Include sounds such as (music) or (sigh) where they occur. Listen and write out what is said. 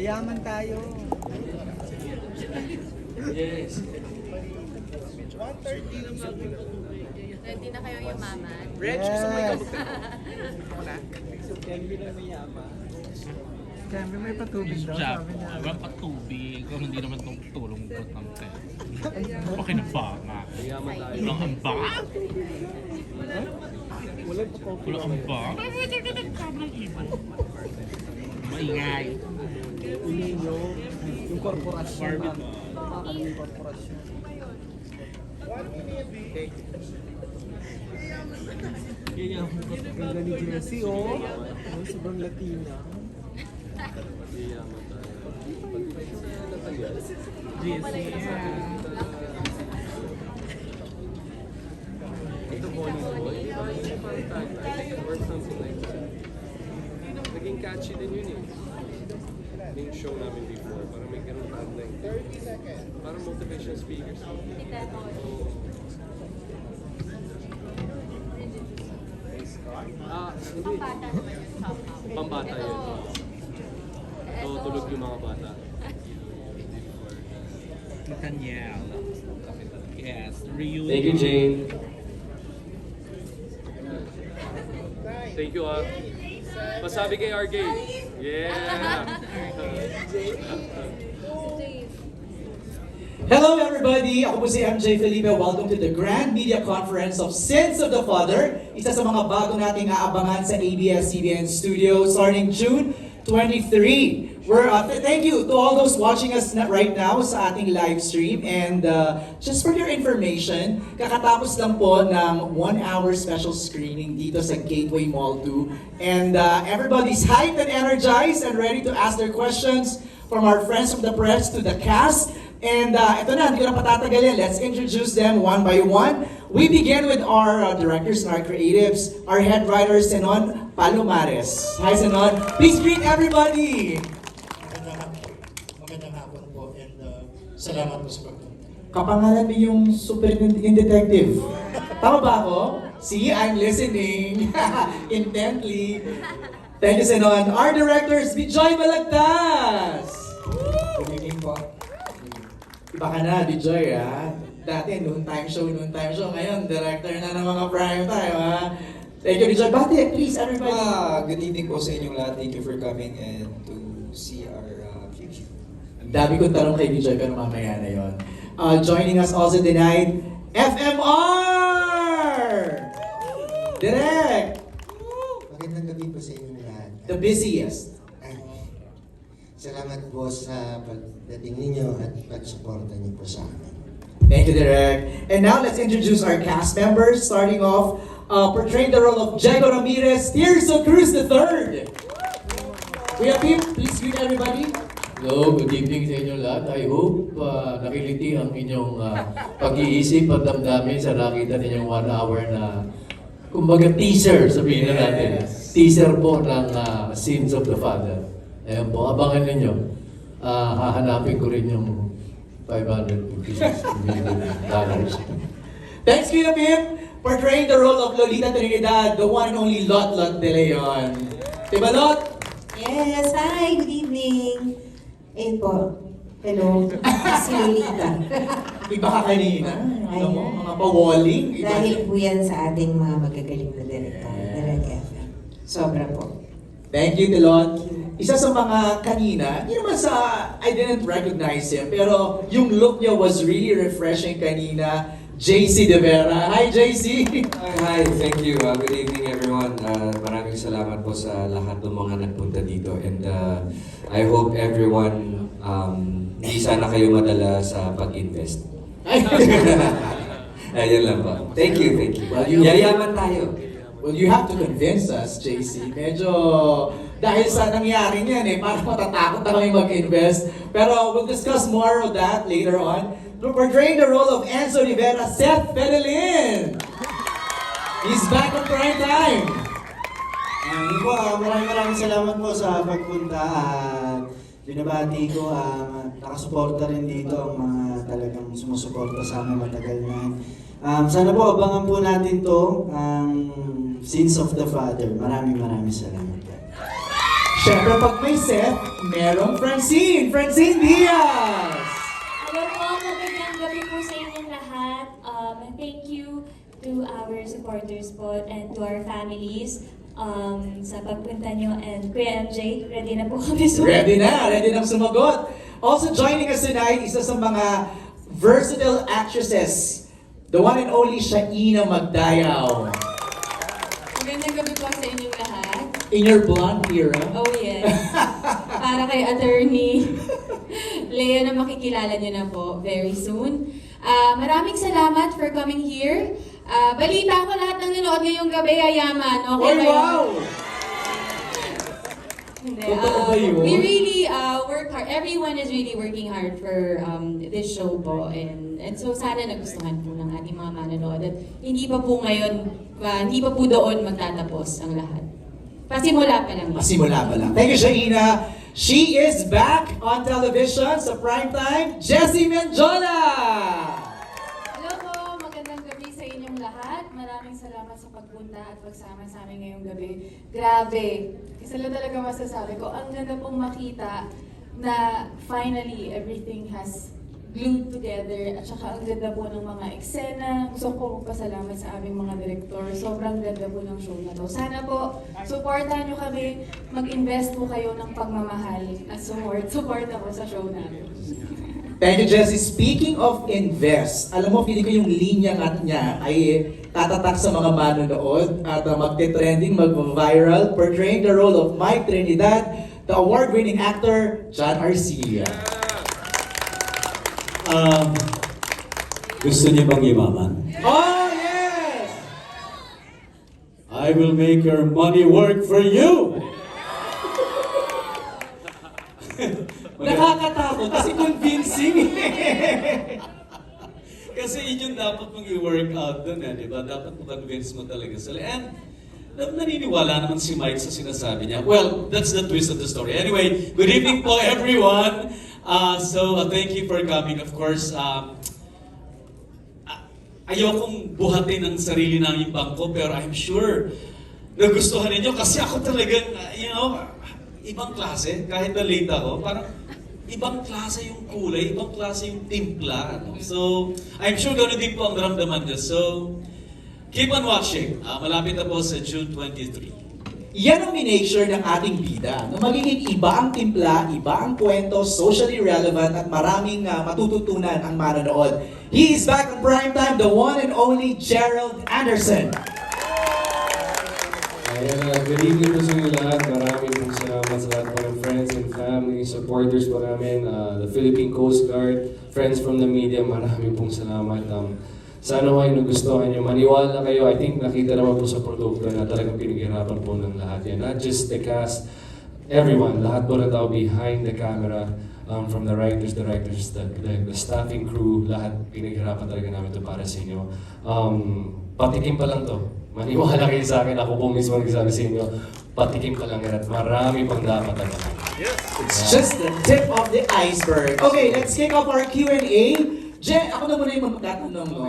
Mayaman tayo. Yes. Ready na kayo yumaman? Reg, gusto mo ikaw Yes. Kemby na mayaman. Kemby may patubig daw, sabi niya. walang patubig. Kung hindi naman itong tulong ko ng te. Okay na ba nga? Mayaman tayo. Walang ambang? Walang ambang? Maingay. Uli nyo, yung korporasyon. Makakal yung korporasyon. Ganda ni Jessie, oh. Oh, Sobrang Latina. Natalia. Ito Boy. Parang tag, I think, or something like that. Naging catchy din yun eh. Yung show namin before, parang may ganun tagline. 30 seconds. Parang motivational speakers. Oo. Ah, hindi. Pambata yun. Oo, tulog yung mga bata. Nathaniel. Yes, reunion. Thank you, Jane. Thank you, ah. Pasabi kay RJ. Hello everybody! Ako po si MJ Felipe. Welcome to the Grand Media Conference of Sins of the Father. Isa sa mga bago nating aabangan sa ABS-CBN Studio starting June 23. We're, uh, th- thank you to all those watching us na- right now sa ating live stream. And uh, just for your information, kakatapos lang po ng one-hour special screening dito sa Gateway Mall 2. And uh, everybody's hyped and energized and ready to ask their questions from our friends from the press to the cast. And uh, ito na, hindi ko na patatagalin. Let's introduce them one by one. We begin with our uh, directors and our creatives, our head writer, Senon Palomares. Hi, Senon. Please greet everybody. Magandang hapon. Po and uh, salamat po sa pagpunta. Kapangalan mo yung superintendent detective. Tama ba ako? See, I'm listening (laughs) intently. Thank you, Senon. Our directors, Bijoy Balagtas. Good evening po. Iba ka na, Bijoy, ha? Dati, noon time show, noon time show. Ngayon, director na ng mga prime time, ha? Thank you, Bijoy. Bati, please, everybody. Ah, good evening po sa inyong lahat. Thank you for coming and to see our uh, future. Ang dami kong tanong kay Bijoy, pero mamaya na yon. Uh, joining us also tonight, FMR! Direct! Magandang gabi po sa inyong lahat. The busiest. Ay, salamat po sa pagdating ninyo at pagsuporta niyo po sa amin. Thank you, Direk. And now let's introduce our cast members, starting off uh, portraying the role of Diego Ramirez, Tirso Cruz III. Kuya Pim, please greet everybody. Hello, good evening sa inyo lahat. I hope uh, nakiliti ang inyong uh, pag-iisip at damdamin sa nakita ninyong one hour na kumbaga teaser, sabihin na natin. Teaser po ng uh, Sins of the Father. Ayan po, abangan ninyo. Uh, hahanapin ko rin yung 556 million dollars. Thanks, Kuya Pim, portraying the role of Lolita Trinidad, the one and only Lot Lot De Leon. Diba, Lot? Yes, hi, good evening. Ayun po. Hello, (laughs) si Lolita. Iba ka kanina. Alam mo, mga pawalling. Iba. Dahil po yan sa ating mga magagaling na direktor, Direk FM. Sobra po. Thank you, Delon. Isa sa mga kanina, hindi naman sa, I didn't recognize him, pero yung look niya was really refreshing kanina. JC De Vera. Hi, JC! Hi, hi, thank you. Uh, good evening everyone. Uh, maraming salamat po sa lahat ng mga nagpunta dito and uh, I hope everyone um, hindi sana kayo madala sa pag-invest. (laughs) Ayun lang po. Thank you, thank you. Well, you- Yayaman tayo. Well, you have to convince us, JC. Medyo dahil sa nangyari niyan eh, parang matatakot na kami mag-invest. Pero we'll discuss more of that later on. Portraying the role of Enzo Rivera, Seth Fedelin. He's back on prime time. Um, po, ah, maraming maraming salamat po sa pagpunta at binabati ko, um, nakasuporta rin dito ang mga talagang sumusuporta sa amin matagal na. Um, sana po abangan po natin to, ang Sins of the Father. Maraming maraming salamat. Siyempre, pag may Seth, merong Francine. Francine Diaz! Hello po, magandang gabi po sa inyong lahat. Um, thank you to our supporters po and to our families um, sa pagpunta nyo. And Kuya MJ, ready na po kami soon. Ready na, ready nang sumagot. Also joining us tonight, isa sa mga versatile actresses, the one and only Shaina Magdayaw. Magandang gabi po sa inyong lahat. In your blonde era. Oh yes. (laughs) Para kay attorney Lea na makikilala niyo na po very soon. Ah, maraming salamat for coming here. Ah, balita ko lahat ng nanood ngayong gabi ay yaman. Okay yun? wow! Hindi. Totoo yun? we really uh, work hard. Everyone is really working hard for um, this show po. And, and so sana nagustuhan po ng ating mga manonood. At hindi pa po ngayon, ah, hindi pa po doon magtatapos ang lahat. Pasimula pa lang. Masimula pa lang. Thank you, Shaina. She is back on television sa primetime, Jessie Menjola! Hello po, magandang gabi sa inyong lahat. Maraming salamat sa pagpunta at pagsama sa amin ngayong gabi. Grabe, lang talaga masasabi ko, ang ganda pong makita na finally everything has glued together at saka ang ganda po ng mga eksena. Gusto ko pasalamat sa aming mga direktor. Sobrang ganda po ng show na to. Sana po, supportan nyo kami. Mag-invest po kayo ng pagmamahal at support. Support po sa show namin. Thank you, Jessie. Speaking of invest, alam mo, feeling ko yung linya nga niya ay tatatak sa mga manonood at uh, magte-trending, mag-viral, portraying the role of Mike Trinidad, the award-winning actor, John Arcia. Um, gusto niyo bang yumaman? Oh, yes! I will make your money work for you! (laughs) Nakakatakot kasi convincing. (laughs) Kasi yun yung dapat mong i-work out dun eh, di ba? Dapat mo convince mo talaga sila. And nan- naniniwala naman si Mike sa sinasabi niya. Well, that's the twist of the story. Anyway, good evening po everyone. Uh, so, uh, thank you for coming. Of course, um, ayokong buhatin ang sarili ng bangko, pero I'm sure nagustuhan ninyo kasi ako talagang, uh, you know, ibang klase. Kahit na late ako, parang ibang klase yung kulay, ibang klase yung timpla. Ano? So, I'm sure gano'n din po ang ramdaman nyo. So, keep on watching. Ah, malapit na po sa June 23. Yan ang miniature ng ating bida. Na magiging iba ang timpla, iba ang kwento, socially relevant at maraming uh, matututunan ang manonood. He is back on primetime, the one and only Gerald Anderson. Good evening po sa inyo lahat. Maraming pong salamat sa lahat po ng friends and family, supporters po namin, uh, the Philippine Coast Guard, friends from the media, maraming pong salamat. Um, sana ko ay nagustuhan nyo. Maniwala kayo, I think nakita naman po sa produkto na talagang pinaghirapan po ng lahat yan. Not just the cast, everyone, lahat po na tao behind the camera, um, from the writers, directors, the, the, the staffing crew, lahat pinaghirapan talaga namin to para sa inyo. Um, patikim pa lang to. Maniwala kayo sa akin, ako po mismo nagsabi sa inyo, patikim pa lang yan at marami pang dapat talaga. It's just the tip of the iceberg. Okay, let's kick off our Q&A. Je, ako na muna yung magtatanong, no?